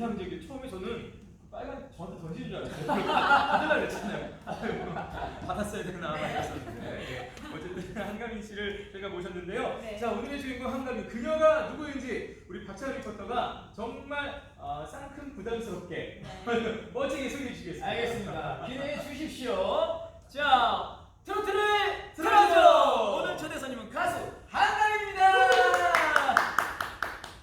인상적이에요. 처음에 저는 빨간 저한테 던지는 줄 알았어요. 받으려고. 아이고, 받았어야 되나 막 이랬었는데 예. 어쨌든 한가민 씨를 저희가 모셨는데요. 네. 자 오늘의 주인공 한가민 그녀가 누구인지 우리 박찬호 리포터가 정말 어, 쌍큼 부담스럽게 멋지게 소개해 주시겠습니다. 알겠습니다. 기대해 주십시오. 자, 트로트를! 틀어줘! 오늘 초대 손님은 가수 한강입니다.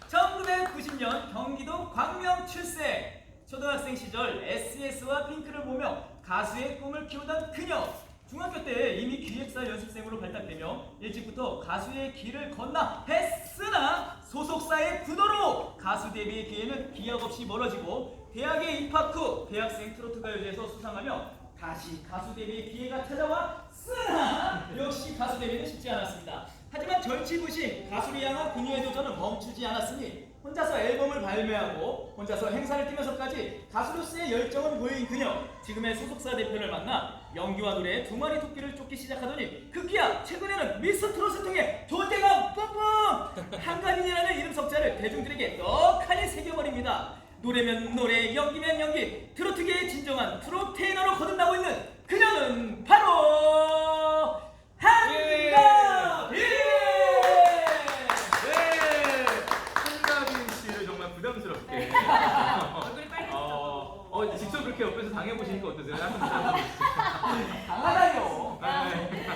1990년 경기도 광명 출생. 초등학생 시절 SES와 핑크를 보며 가수의 꿈을 키우던 그녀. 중학교 때 이미 기획사 연습생으로 발탁되며 일찍부터 가수의 길을 건너 했으나 소속사의 부도로 가수 데뷔의 기회는 기약 없이 멀어지고 대학에 입학 후 대학생 트로트 가요제에서 수상하며 다시 가수 데뷔의 기회가 찾아왔으나 역시 가수 데뷔는 쉽지 않았습니다. 하지만 절치부심 가수를 향한 그녀의 도전은 멈추지 않았으니 혼자서 앨범을 발매하고 혼자서 행사를 뛰면서까지 가수로서의 열정을 보인 그녀. 지금의 소속사 대표를 만나 연기와 노래 두 마리 토끼를 쫓기 시작하더니 급기야 최근에는 미스터 트롯을 통해 존재감 뿜뿜! 한가민이라는 이름 석자를 대중들에게 떡하니 새겨버립니다. 노래면 노래 연기면 연기 트로트계의 진정한 트로테이너로 거듭나고 있는 그녀는 바로 한가민 네, 한가민 씨를 정말 부담스럽게 얼굴이 빨개졌죠. 어, 그렇게 옆에서 당해보시니까 어떠세요? 강하다요 아,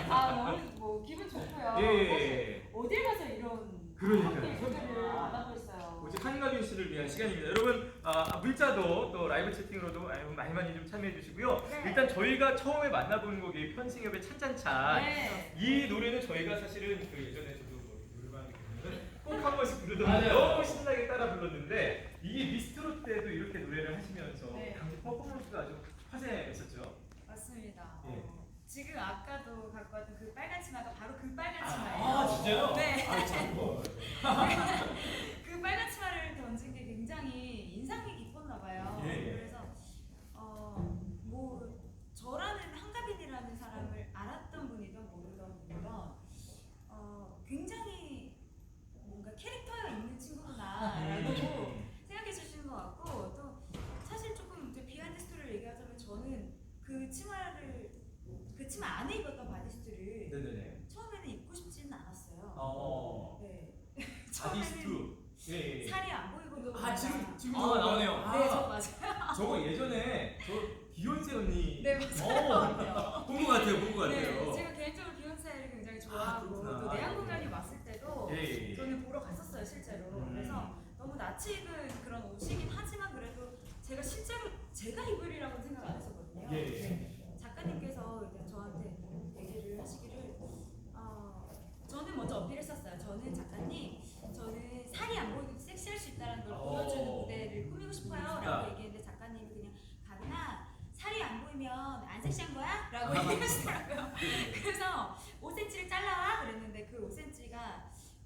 아, 너무 뭐 기분 좋고요. 예, 예, 사실 예. 어딜 가서 이런 그러니까요. 있어요. 오직 한가빈 씨를 위한 시간입니다. 여러분 아, 문자도 또 라이브 채팅으로도 아유, 많이 많이 좀 참여해 주시고요. 네. 일단 저희가 처음에 만나본 곡이 편승엽의 찬찬찬. 네. 이 노래는 저희가 사실은 그 예전에 저도 뭐 노래방에 가면은 꼭한 번씩 부르던 맞아요. 너무 신나게 따라 불렀는데 이게 미스트롯 때도 이렇게 노래를 하시면서 네. 퍼포먼스가 아주 화제였었죠. 맞습니다. 예. 어, 지금 아까도 갖고 왔던 그 빨간 치마가 바로 그 빨간 치마예요. 아 진짜요? 네. 아 참. 그 빨간 치마를 던진 게 굉장히 인상이 깊었나 봐요. 예, 예. 그래서 어, 뭐 저라는 한가빈이라는 사람을 알았던 분이든 모르던 분이든 어, 굉장히 뭔가 캐릭터가 있는 친구구나라고 생각해 주시는 것 같고 또 사실 조금 이제 비하인드 스토리를 얘기하자면 저는 그 치마를 그 치마 안에 입었던 바디스트를 네네네. 처음에는 입고 싶지는 않았어요. 어. 네. 바디스트. 예, 예. 살이 안 아 지금 지금 아, 저거 나오네요. 네, 저 아, 맞아요. 저거 예전에 저 비욘세 언니. 네, 맞아요. 본것 같아요, 본 것 네, 같아요. 제가 개인적으로 비욘세를 굉장히 아, 좋아하고 그렇구나. 또 내한 공연이 왔을 때도 예, 예, 예. 저는 보러 갔었어요 실제로. 음. 그래서 너무 낯이 익은 그런 옷이긴 하지만 그래도 제가 실제로 제가 입으리라고 생각 안 했었거든요. 예, 예. 네. 작가님께서 이제 저한테 얘기를 하시기를 어, 저는 먼저 어필했었어요. 저는 작가님, 저는 살이 안 보이도 있다는 걸 어. 보여주는 무대를 꾸미고 싶어요. 아. 라고 얘기했는데 작가님이 그냥 가빈아 살이 안 보이면 안 섹시한 거야? 라고 얘기하시더라고요. 그래서 5cm를 잘라와 그랬는데 그 5cm가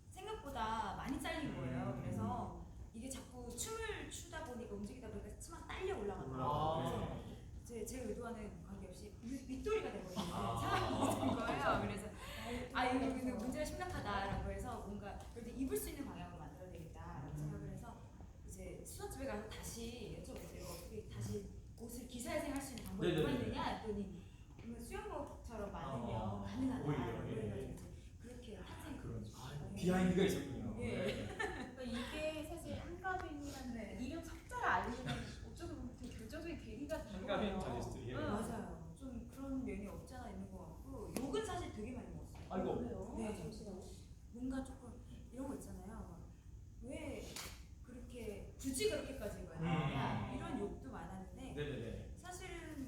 생각보다 많이 잘린 거예요. 음. 그래서 이게 자꾸 춤을 추다 보니까 움직이다 보니까 치마가 딸려 올라가더라고요. 아. 그래서 제, 제 의도와는 관계없이 윗- 윗도리가 되버리는 아. 상황이 된 거예요. 그래서 아 이거 문제가 심각하다라고 해서 뭔가 그래도 입을 수 있는 방향으로 만들어야 되겠다라고 생각을 해서 이제 수선집에 가서 다시 여쭤봤어요. 어떻게 다시 옷을 기사회생 할 수 있는 방법이 네네네. 뭐가 있느냐 했더니 그러면 수영복처럼 많으면 어, 가능하다. 오히려, 그래서 예. 이제 그렇게 탄생. 그런 아, 비하인드가 있었군요. 예. 그러니까 이게 사실 한가빈이라는 네. 이름 석자를 알리는 어쩌면 보면 되게 결정적인 계기가 된 한가빈 거예요. 바디스트. 예. 응. 맞아요. 좀 그런 면이 없지 않아 있는 것 같고 욕은 사실 되게 많이 먹었어요. 아이고. 그래요? 네. 잠시만요. 뭔가 조금 이런 거 있잖아요. 왜 그렇게 굳이 그렇게까지 입어야 음. 이런 욕도 많았는데 네네네. 사실은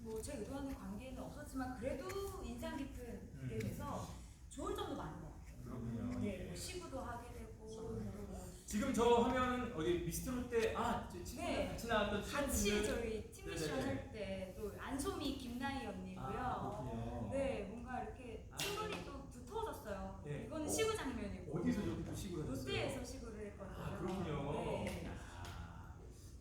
뭐 제 의도하는 관계는 없었지만 그래도 인상 깊은 게 음. 돼서 좋은 점도 많은 것 같아요. 그렇군요. 네, 예. 뭐 시구도 하게 되고 뭐 지금 저 화면 어디 미스트롯 때아 친구랑 네. 같이 나왔던 같이 친구분들. 저희 팀 미션 네네네. 할 때 또 안소미 김나희 언니고요. 아, 그렇군요. 네, 뭔가 이렇게 아. 친분이 또 두터워졌어요. 네. 이거는 어. 시구 장면이고 어디서 저렇게 또 시구를? 롯데에서 시구를 했거든요. 아 그렇군요. 네. 아,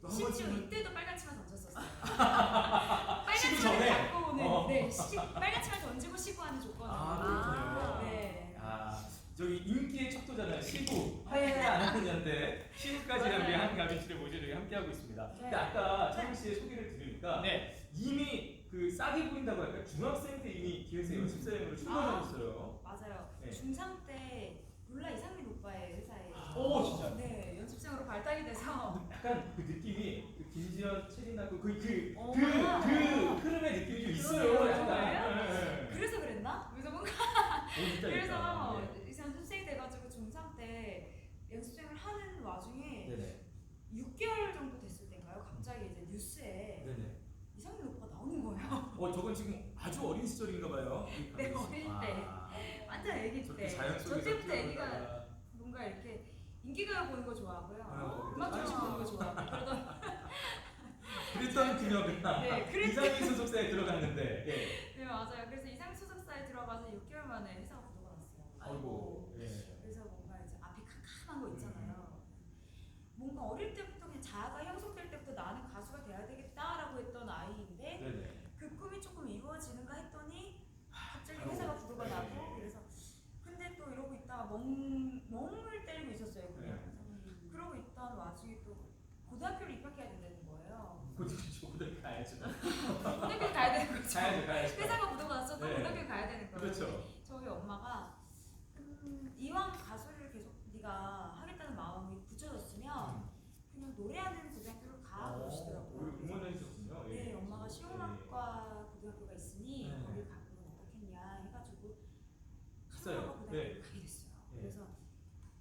또한 심지어 번쯤은 이때도 빨간 치마 던졌었어요. 빨간 시구 치마를 전에? 갖고 오는 어. 네, 시, 빨간 치마 던지고 시구하는 조건으로. 아, 그렇군요. 네. 아 저기 인기의 척도잖아요. 시구 화해 안 하느냐 전지한테 시국까지 맞아요. 모시고 저희 함께하고 있습니다. 근데 네. 아까 창민 씨의 소개를 들으니까 네. 이미 그 싸게 보인다고 할까 중학생 때 이미 기획사 음. 연습생으로 출근하셨어요. 맞아요. 네. 중3 때 룰라 이상민 오빠의 회사에 오, 진짜? 네 연습생으로 발탁이 돼서 약간 그 느낌이 그 김지현, 체리나 그그 어. 그, 그 흐름의 느낌이 좀 있어요. 그러네요. 약간. 네, 네. 그래서 그랬나? 그래서 뭔가 오, 진짜 그래서 있다. 네. 이제 연습생이 돼가지고 중3 때 연습생을 하는 와중에 네네. 6개월 정도 됐을 때인가요? 갑자기 이제 뉴스에 네네. 이상민 오빠 나오는 거예요. 어 저건 지금 아주 어린 시절인가 봐요. 네, 어릴 때. 아, 완전 애기 저렇게 때. 자연 저 속에서 때부터 애기가 뛰어놀다가. 뭔가 이렇게 인기가요 보는 거 좋아하고요. 어, 음악 그렇죠. 중심 보는 거 좋아하고 그러던 그랬던 그녀가 네, 그랬- 이상희 소속사에 들어갔는데 예. 네 맞아요. 그래서 이상 소속사에 들어가서 6개월 만에 회사가 부도가 났어요. 아이고 예. 그래서 뭔가 이제 앞이 캄캄한 거 있잖아요. 뭔가 어릴 때부터 그냥 자아가 형성될 때부터 나는 가수가 돼야 되겠다라고 했던 아이인데 네네. 그 꿈이 조금 이루어지는가 했더니 갑자기 아이고, 회사가 부도가 네. 나고 그래서 근데 또 이러고 있다가 멍 멍을 때리고 있었어요 그냥. 네. 그래서 그러고 있던 와중에 또 고등학교를 입학해야 된다는 거예요. 고등학교 고등학교 가야죠. 고등학교 가야 되는 거죠. 가야죠 가야죠. 회사가 부도가 났어도 네. 고등학교 가야 되는 거예요. 그렇죠. 저희 엄마가 음, 이왕 가수를 계속 네가 하겠다는 마음이 굳혀졌으면 그냥 노래하는 고등학교를 가 어, 그러시더라고요. 우리 응원해 주셨군요. 예. 네, 엄마가 시험학과 고등학교가 있으니 네. 거기 가면 어떻겠냐 해가지고 갔어요. 시험학과 고등학교를 네. 가게 됐어요. 네. 그래서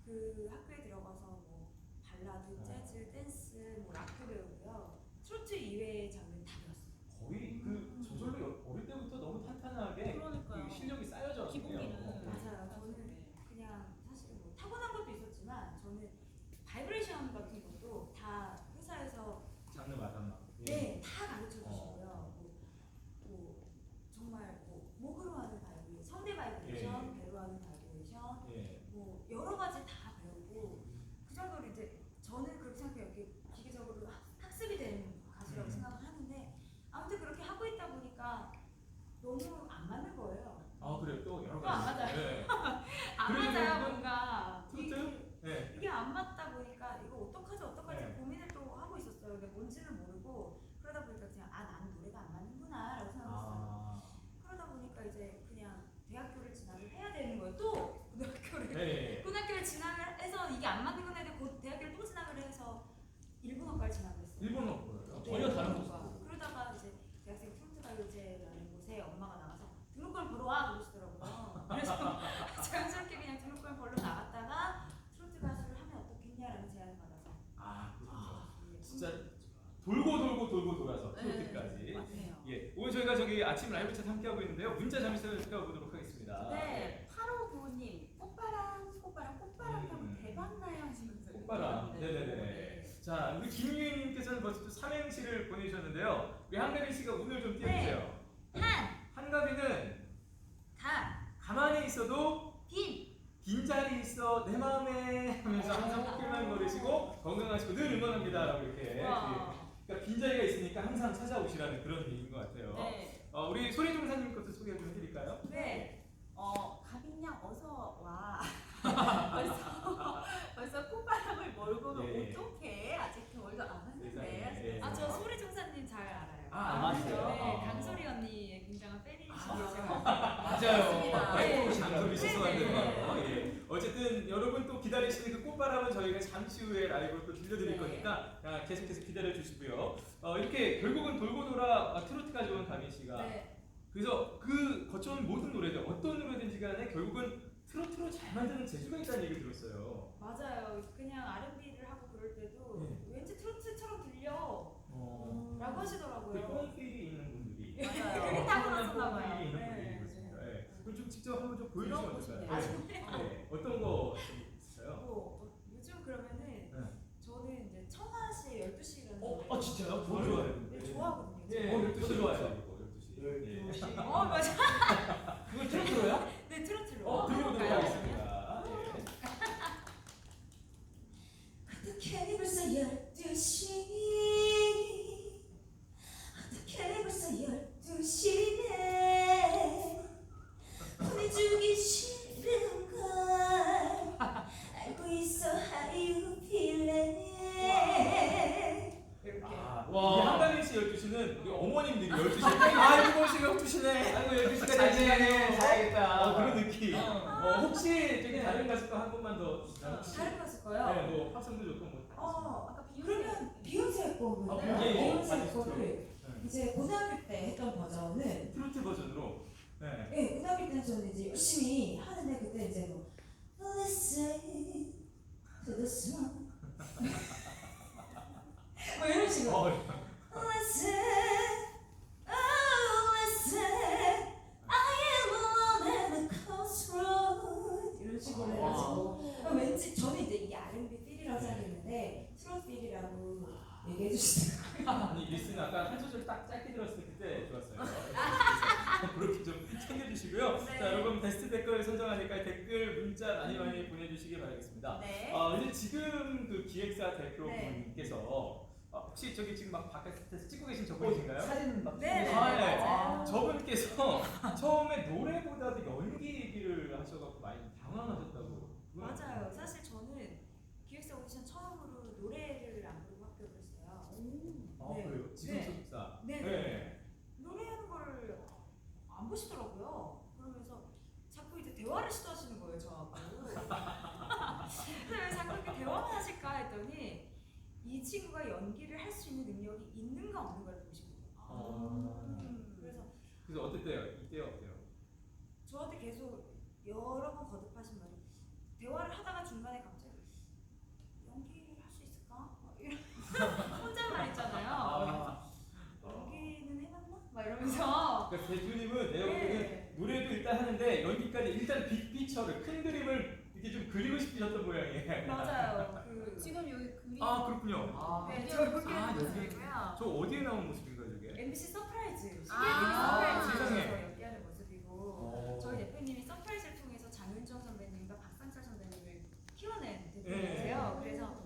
그 학교에 들어가서 뭐 발라드, 어. 재즈, 댄스, 뭐 락도 배우고요. 트로트 이외의 장르는 다 배웠어요. 거의 그 저절로 여- 어릴 때부터 너무 탄탄하게 그러니까요. 그 실력이 쌓여져 기본기는 맞아요. 저는 그냥 사실 뭐 타고난 것도 있었지만 저는 바이브레이션 같은 것도 다 회사에서 장르 마담마. 예. 네, 다 가르쳐 어. 주시고요. 뭐, 뭐 정말 뭐 목으로 하는 바이브레이션, 성대 바이브레이션, 예. 배로 하는 바이브레이션, 예. 뭐 여러 가지 다 배우고 그 정도로 이제 저는 그렇게 생각해요. 이렇게 기계적으로 학- 학습이 된 가수라고 음. 생각을 하는데 아무튼 그렇게 하고 있다 보니까 너무 안 맞는 거예요. 아 그래요 또 여러 또 안 가지. 맞아요. 네. 안 그래도 맞아요 뭐 뭔가 트로트? 이게, 네. 이게 안 맞다 보니까 이거 어떡하지 어떡하지 네. 고민을 또 하고 있었어요 근데 뭔지는 모르고 그러다 보니까 그냥 아 나는 노래가 안 맞는구나 라고 생각했어요 아. 그러다 보니까 이제 그냥 대학교를 진학을 해야 되는 거예요 또 고등학교를 네. 고등학교를 진학을 해서 이게 안 맞는 건 했는데 곧 대학교를 또 진학을 해서 일본어과를 진학을 했어요 일본어 보여요? 전혀 다른 일본어과. 그러다가 이제 대학생 트로트 가요제라는 곳에 엄마가 나가서 등록금 보러 와 그러시더라고요. 그래서 자연스럽게 그냥 등록금 벌러 나갔다가 트로트 가수를 하면 어떻겠냐라는 제안을 받아서 아 그렇군요. 예, 진짜 돌고 돌고 돌고 돌아서 네, 트로트까지. 맞네요. 예, 오늘 저희가 저기 아침 라이브 챗 함께하고 있는데요. 문자 잠시 살펴보도록 하겠습니다. 네, 8595님 꽃바람 꽃바람 꽃바람 타고 음. 대박 나요 하시면서 꽃바람. 네네네. 자, 우리 김유희님께서는 벌써 또 삼행시를 보내주셨는데요. 우리 한가빈 씨가 운을 좀 띄워주세요. 한, 한가빈은 가, 가만히 있어도 빈, 빈자리 있어 내 마음에 하면서 항상 꽃길만 걸으시고 건강하시고 늘 응원합니다라고 이렇게. 와. 그러니까 빈자리가 있으니까 항상 찾아오시라는 그런 얘기인 것 같아요. 네, 어, 우리 소리종사님 것도 소개 좀 해드릴까요? 네. 어 가빈양 어서 와 벌써 벌써 꽃바람을 몰고 예. 어쨌든 여러분 또 기다리시는 그 꽃바람은 저희가 잠시 후에 라이브로 또 들려드릴 네. 거니까 아, 계속해서 기다려 주시고요. 어, 이렇게 결국은 돌고 돌아 아, 트로트가 좋은 가민 씨가 네. 그래서 그 거쳐온 모든 노래들 어떤 노래든지 간에 결국은 트로트로 잘 만드는 재주가 있다는 얘기 들었어요. 맞아요. 그냥 R&B를 하고 그럴 때도 네. 왠지 트로트처럼 들려. 어. 라고 그 하시더라고요. 뽕필이 있는 분들이 맞아요. 그게 타고났었나 봐요. 뽕필이 있는 네. 직접 한번 좀 보여주시면 어떨까요? 싶네요. 네. 네. 어떤 거좀 있어요? 뭐 어, 요즘 그러면은 네. 저는 이제 청아 씨의 12시라는 어, 아 진짜요? 저 좋아해요. 네, 좋아하거든요. 예, 어, 12시 저도 좋아요. 12시는 우리 어머님들이 12시에 아이고 시간 없으시네. 아이고 12시가 잘 되시네요. 자야겠다. 어, 그런 느낌. 어. 어, 혹시 저기 네. 다른 가수 거한 번만 더. 다른 거쓸 거요? 네, 뭐 합성도 좋고 뭐. 어, 아까 비욘세 그러면 비욘세 거를 아, 네. 비욘세 많이 거를 네. 이제 고등학교 때 했던 버전은 트로트 버전으로. 네. 예, 고등학교 때는 저는 이제 열심히 하는데 그때 이제 뭐 Listen to the song 뭐 이런 식으로 어, oh 이런 식으로 해가지고 왠지 저는 이제 이게 R&B 필이라고 생각했는데 트롯 필이라고 얘기해 주시더라고요 아니 리스는 아까 한 소절 딱 짧게 들었을 때 좋았어요. 그렇게 좀 챙겨주시고요. 네. 자 여러분 베스트 댓글 선정하니까 댓글 문자 많이 많이 보내주시기 바라겠습니다. 네. 어, 이제 지금 그 기획사 대표분께서 어, 혹시 저기 지금 막 바깥에서 찍고 계신 저분이신가요? 사진 막 네, 네, 아, 네. 맞아요. 저분께서 처음에 노래보다도 연기 얘기를 하셔갖고 많이 당황하셨다고. 맞아요. 사실 저는 기획사 오디션 처음으로 노래를 안 부르고 합격을 했어요. 아 네. 그래요? 지금 네. 소속사. 네, 네. 노래하는 걸 안 보시더라고요. 그러면서 자꾸 이제 대화를 시도하시는 거예요, 저하고. 그래서 왜 자꾸 이렇게 대화만 하실까 했더니 이 친구가 연기를 할 수 있는 능력이 있는가 없는가를 보신 거예요. 어. 음, 그래서 그래서 어땠대요? 이때 어때요? 저한테 계속 여러 번 거듭하신 말이 대화를 하다가 중간에 갑자기 연기를 할 수 있을까? 막 이런 혼잣말 있잖아요. 아, 연기는 해봤나? 막 이러면서 그러니까 대표님은 내가 보기에는 네. 노래도 일단 하는데 연기까지 일단 빅 피처를 큰 그림을 이렇게 좀 그리고 싶으셨던 모양이에요. 맞아요. 그 지금 여기 그림 아 그렇군요. 아, 네, 저 그렇게 아. 저 어디에 나온 모습인가요, 저게? MBC 서프라이즈, 아, 서프라이즈에서 세상에. 연기하는 모습이고 어. 저희 대표님이 서프라이즈를 통해서 장윤정 선배님과 박상철 선배님을 키워낸 네. 대표님이세요. 그래서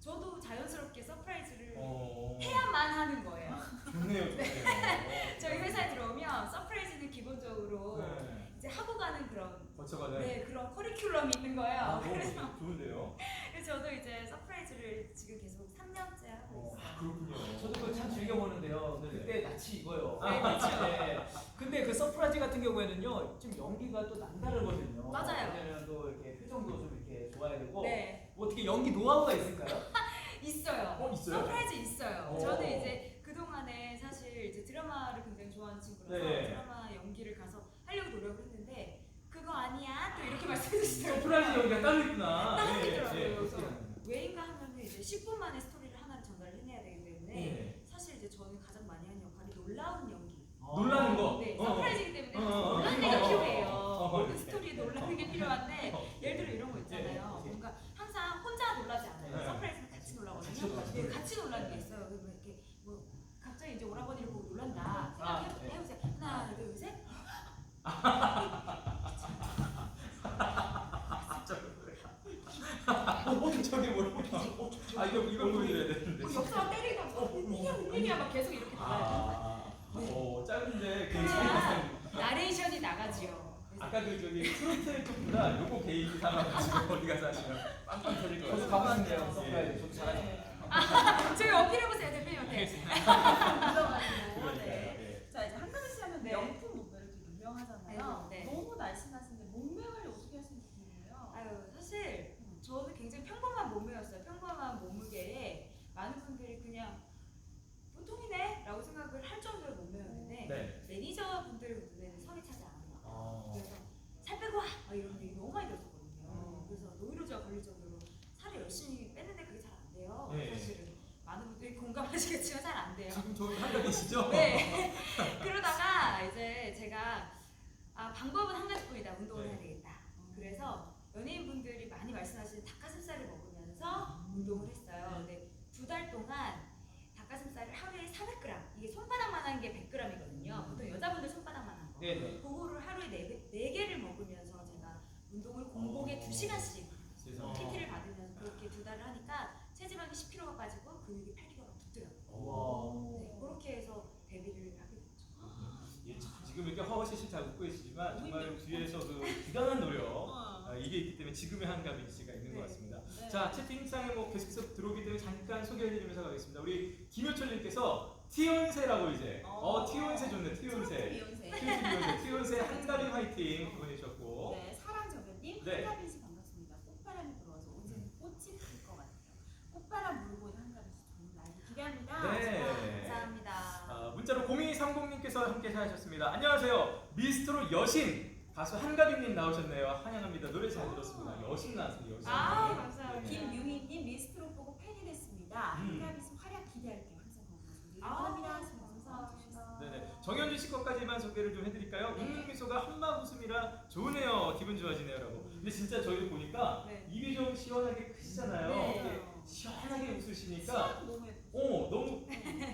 저도 자연스럽게 서프라이즈를 어. 해야만 하는 거예요. 좋네요, 좋네요. 저희 회사에 들어오면 서프라이즈는 기본적으로 네. 이제 하고 가는 그런 거쳐가는. 네 그런 커리큘럼이 있는 거예요. 아, 그래서, 좋은데요. 그래서 저도 이제 서프라이즈를 지금 계속 3년째 하고 어, 있어요. 아, 그렇군요. 저도 그거 참 즐겨 보는데요. 네. 그때 낯이 익어요. 네, 그렇죠. 네. 근데 그 서프라이즈 같은 경우에는요, 좀 연기가 또 남다르거든요. 맞아요. 왜냐면 또 이렇게 표정도 좀 이렇게 좋아야 되고. 네 뭐 어떻게 연기 노하우가 있을까요? 있어요. 어, 있어요? 서프라이즈 있어요. 어. 저는 이제 그 동안에 사실 이제 드라마를 굉장히 좋아하는 친구라서 네. 드라마 연기를 가서 하려고 노력을 했는데 그거 아니야 또 이렇게 말씀해 연기가 따로 있구나. 따로 네, 있더라고요. 네, 그래서 그렇게 하는. 왜인가 하면은 이제 10분 만에 스토리를 하나를 전달을 해내야 되기 때문에 네. 사실 이제 저는 가장 많이 하는 역할이 놀라운 연기. 놀라는 거. 네, 어, 어. 서프라이즈이기 때문에 어, 어, 어. 놀라는 어, 게 어, 필요해요. 어, 어, 모든 네. 스토리에 놀라는 게 필요한데 어. 예를 들어 이런 거 있잖아요. 네, 네. 뭔가 항상 혼자 놀라지 않아요. 네. 서프라이즈는 같이 놀라거든요. 같이 놀라죠. 네, 같이 놀라는 게 있어요. 그러면 이렇게 뭐 갑자기 이제 오라버니를 보고 놀란다. 아, 생각해 네. 해보세요. 하나, 둘, 셋. 어, 저기 뭐라고? 아 이거 이거 보여드려야 되는데. 뭐 옆사람 때리다. 어, 이게 이게 막 계속 이렇게 나가요. 아, 어 짧은데 그 그래야 나레이션이 나가지요. 아까 그 저기 트로트 쪽보다 요거 개인 삼아가지고 어디 가서 하시면 빵빵 터질 것 저도 같아요. 싶네요, 예. 저도 잘하죠. 저희 어필해보세요 대표님한테. 그러니까요. 네. 예. 자 이제 한가위 씨 하면 네. 명품 좀 유명하잖아요. 네, 네. 너무 날씬하신데 몸매 관리 어떻게 하시는 분이에요? 아유 사실 저는 굉장히 평범한 몸매였어요. 평범한 몸무게에 많은 분들이 그냥 보통이네라고 생각을 할 정도의 몸매였는데 네. 매니저 분들 눈에는 성이 차지 않아요. 어. 그래서 살 빼고 와! 막 이런 얘기 너무 많이 들었거든요. 음. 그래서 노이로제가 걸릴 정도로 살을 열심히 뺐는데 그게 잘 안 돼요. 네. 사실은 많은 분들이 공감하시겠지만 잘 안 돼요. 지금 계시죠? 네. 그러다가 이제 제가 아, 방법은 한 가지뿐이다. 운동을 네. 해야 되겠다. 그래서 연예인분들이 많이 말씀하시는 닭가슴살을 먹으면서 운동을 했어요. 근데 두 달 동안 닭가슴살을 하루에 400g. 이게 손바닥만한 게 100g이거든요. 보통 여자분들 손바닥만한 거. 네 네. 그거를 하루에 네, 개- 네 개를 먹으면서 제가 운동을 공복에 어. 두 시간씩 세상에. PT를 받으면서 그렇게 두 달을 하니까 체지방이 10kg가 빠지고 근육이 8kg가 붙더라고요. 와. 네, 그렇게 해서 데뷔를 하게 됐죠. 예, 지- 지금 이렇게 허허실실 잘 웃고 계시지만 정말 뒤에서 그 대단한 노력 아, 이게 있기 때문에 지금의 한가빈 씨가 있는 것 같습니다. 네. 네. 자 채팅창에 뭐 계속해서 들어오기 때문에 잠깐 소개해드리면서 가겠습니다. 우리 김효철님께서 티온세라고 이제 어 티온세 좋네 티온세 비욘세. 티온세 티온세 한가리 화이팅 두 보내주셨고 네, 사랑정연님 네. 한가빈 씨 반갑습니다. 꽃바람이 불어서 온전히 꽃이 필 것 같아요. 꽃바람 불고 있는 한가빈 씨 좋은 날 기대합니다. 네. 감사합니다. 아, 문자로 0230님께서 함께 하셨습니다. 안녕하세요. 미스트로 여신 가수 한가빈님 나오셨네요. 환영합니다. 노래 잘 들었습니다. 여신 나왔습니다. 여신. 아, 감사합니다. 네. 김유희님 미스트로 보고 팬이 됐습니다. 음. 한가빈 씨 활약 기대할게요. 항상 건강하시길 아, 바랍니다. 감사합니다. 네네. 정현주 씨 것까지만 소개를 좀 해드릴까요? 웃는 미소가 한마 웃음이라 좋으네요. 기분 좋아지네요라고. 근데 진짜 저희도 보니까 네. 입이 좀 시원하게 크시잖아요. 네. 시원하게 웃으시니까 너무. 어 너무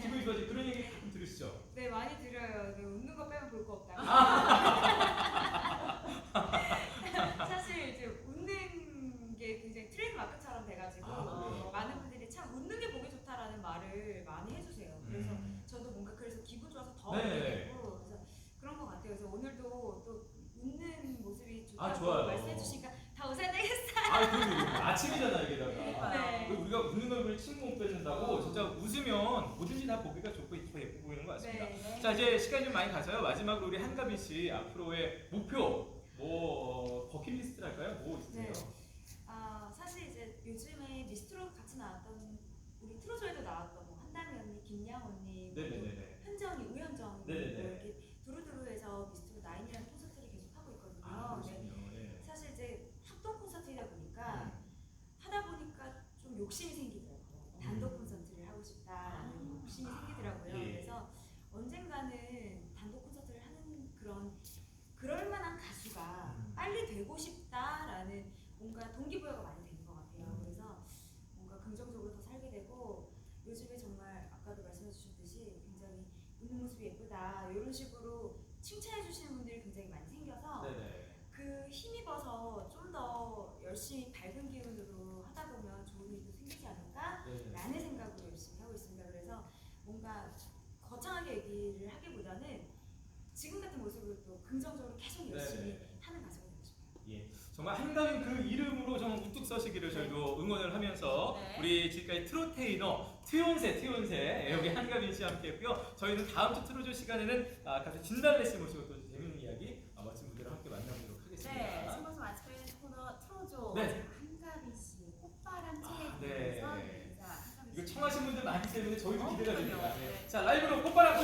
기분이 좋아지. 그런 얘기 가끔 들으시죠? 네 많이 들어요. 네, 웃는 거 빼면 볼 거 없다. 사실 이제 웃는 게 굉장히 트레이드 마크처럼 돼가지고 아, 그래요? 많은 분들이 참 웃는 게 보기 좋다라는 말을 많이 해주세요. 그래서 음. 저도 뭔가 그래서 기분 좋아서 더 네. 웃게 되고 그래서 그런 것 같아요. 그래서 오늘도 또 웃는 모습이 좋다고 아, 좋아요. 말씀해 주시니까 다 웃어야 되겠어요. 아 아침이잖아 여기다가. 네. 그리고 우리가 웃는 얼굴에 침못 빼준다고 진짜 웃으면 뭐든지 다 보기가 좋고 더 예뻐 보이는 것 같습니다. 네. 자 이제 시간이 좀 많이 가서요. 마지막으로 우리 한가빈 씨 앞으로의 목표 뭐 어, 버킷리스트랄까요? 뭐? 네. 아 사실 이제 요즘에 미스트로 같이 나왔던 우리 트로조에도 나왔던 뭐 한다미 언니, 김양 언니, 뭐 네네네네. 현정이, 우현정 네네네. 뭐 이렇게 두루두루해서 미스트로 나인이라는 콘서트를 계속 하고 있거든요. 아 네. 그렇군요. 네. 사실 이제 합동 콘서트이다 보니까 하다 보니까 좀 욕심이 생기더라고요. 단독 콘서트를 하고 싶다라는 생기더라고요. 예. 그래서 언젠가는 단독 콘서트를 하는 그런 그럴 만한 가수가 음. 빨리 되고 싶다라는 뭔가 동기부여가 많이 되는 것 같아요. 음. 그래서 뭔가 긍정적으로 더 살게 되고 요즘에 정말 아까도 말씀해 주셨듯이 굉장히 웃는 모습이 예쁘다 이런 식으로 칭찬해 주시는 분들이 굉장히 많이 생겨서 네네. 그 힘입어서 좀 더 열심히 밝은 기운으로 하다 보면 좋은 일도 생기지 않을까라는 네. 생각으로 열심히 하고 있습니다. 그래서 뭔가 얘기를 하기보다는 지금 같은 모습으로 또 긍정적으로 계속 열심히 네네. 하는 가수가 되고 싶어요. 예. 정말 한가빈 그 이름으로 정말 우뚝 서시기를 저희도 응원을 하면서 네. 우리 지금까지 트로테이너 트온세 트온세 여기 한가빈 씨와 함께했고요. 저희는 다음 주 트로조 시간에는 아, 가수 진달래 씨 모시고 또 재밌는 이야기 아, 멋진 분들과 함께 만나보도록 하겠습니다. 네, 생방송 마치면 코너 틀어줘. 네. 한가빈 씨의 꽃바람 아, 책에 네. 한가빈 이거 씨. 청하신 분들 많기 때문에 저희도 어, 기대가. 됩니다. 네. 네. 자 라이브로 꽃바람